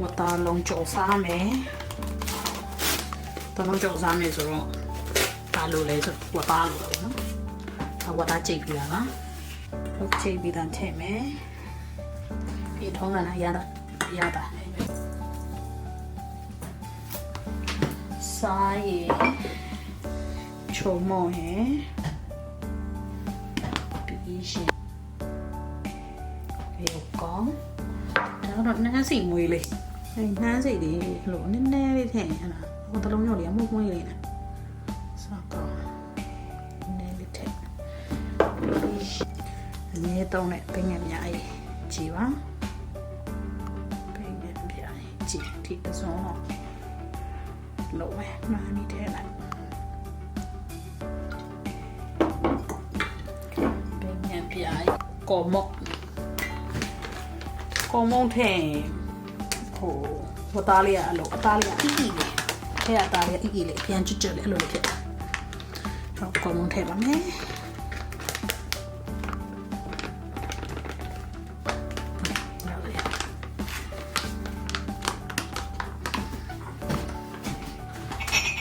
ဝတ်သားလုံးကြော်စားမယ်တလုံးကြော်စားမယ်ဆိုတော့ဘာလို့လဲဆိုဝတ်သားလို့ပေါ့နော်အဝတ်သားကြိတ်ပြီးတာပါဟုတ်ကြိတ်ပြီးသားထည့်မယ်ဒီထုံးကလည်းရတာရတာစားရည်ချုံမော်ရယ်ပြီးရှင်ရေကောင်းဒါ တော့နှမ်းစီမွေးလေးအဲနှမ်းစီလေးလို့နည်းနည်းလေးထည့်ရတာဟိုတလုံးရောလေးအမှုမွေးလေးနဲ့စားကောင်းနည်းလေးထည့်အနည်းတော့နဲ့ပင်ငယ်များရေးကြည်ပါပင်ငယ်များရေးကြည်ဒီတစုံတော့လုံးဝနားနေတယ်လိုက်ပင်ငယ်ပြားကောမော့ ကောင်းမုန်းထင်ဟိုဝတ်သားလေးကအလို့အသားလေးကအီအီလေးထဲအသားလေးကအီအီလေးပြန်ကျွတ်ကျွတ်လေးအဲ့လိုလေးဖြစ်တာတော့ကောင်းမုန်းထည့်ပါမယ်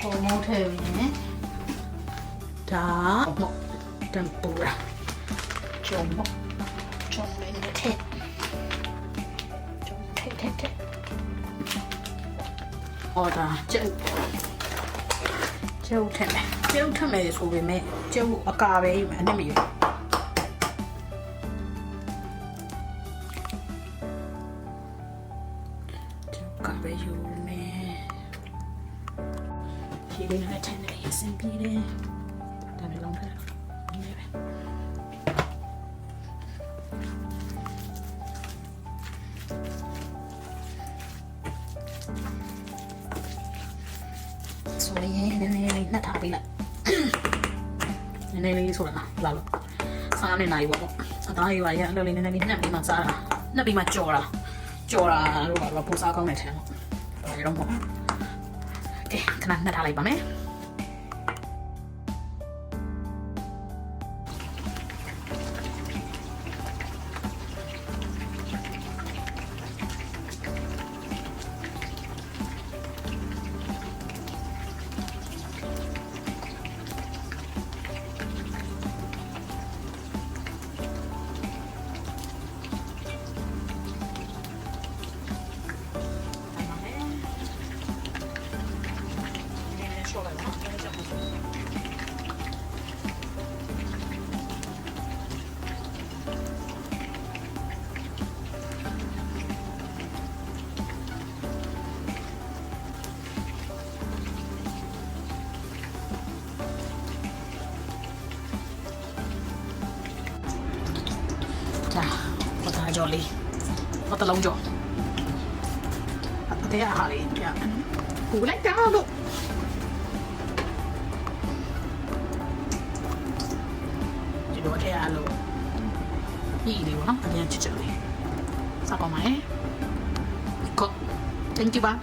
ကောင်းမုန်းထည့်ရင်ဒါမော့တမ်ပူရာကျုံမော့ကျုံ အော်ဒါကျုပ်ကျုပ်ထက်မယ်ကျုပ်ထက်မယ်ဆိုပေမဲ့ကျုပ်အကာပဲယူမယ်အနက်မယူကျုပ်ကပဲယူမယ်ဖြေးလေးနဲ့ထက်နေရစင်ပြေတယ်ဒါနဲ့လုံးထက် ဆိုရင်နည်းနည်းလေးနှက်ထားပေးလိုက်နည်းနည်းလေးဆိုတာလာလို့စားနေနိုင်ပါပေါ့အသားရွာရအဲ့လိုလေးနည်းနည်းလေးနှက်ပြီးမှစားတာနှက်ပြီးမှကြော်တာကြော်တာလို့ပါတော့ပူစားကောင်းတဲ့ထဲပေါ့ဒါရတော့ပေါ့ကဲခဏနှက်ထားလိုက်ပါမယ် 자, ဘာသာကြော်လေးဘာတလုံးကြော်အတဲ့အားလေးပြပူလိုက်ကြလို့ဒီလိုတဲ့အားလို့ဤလေးပေါ့နော်အပြန်ချစ်ချစ်လေးစကောင်းပါရဲ့ကို thank you ပါ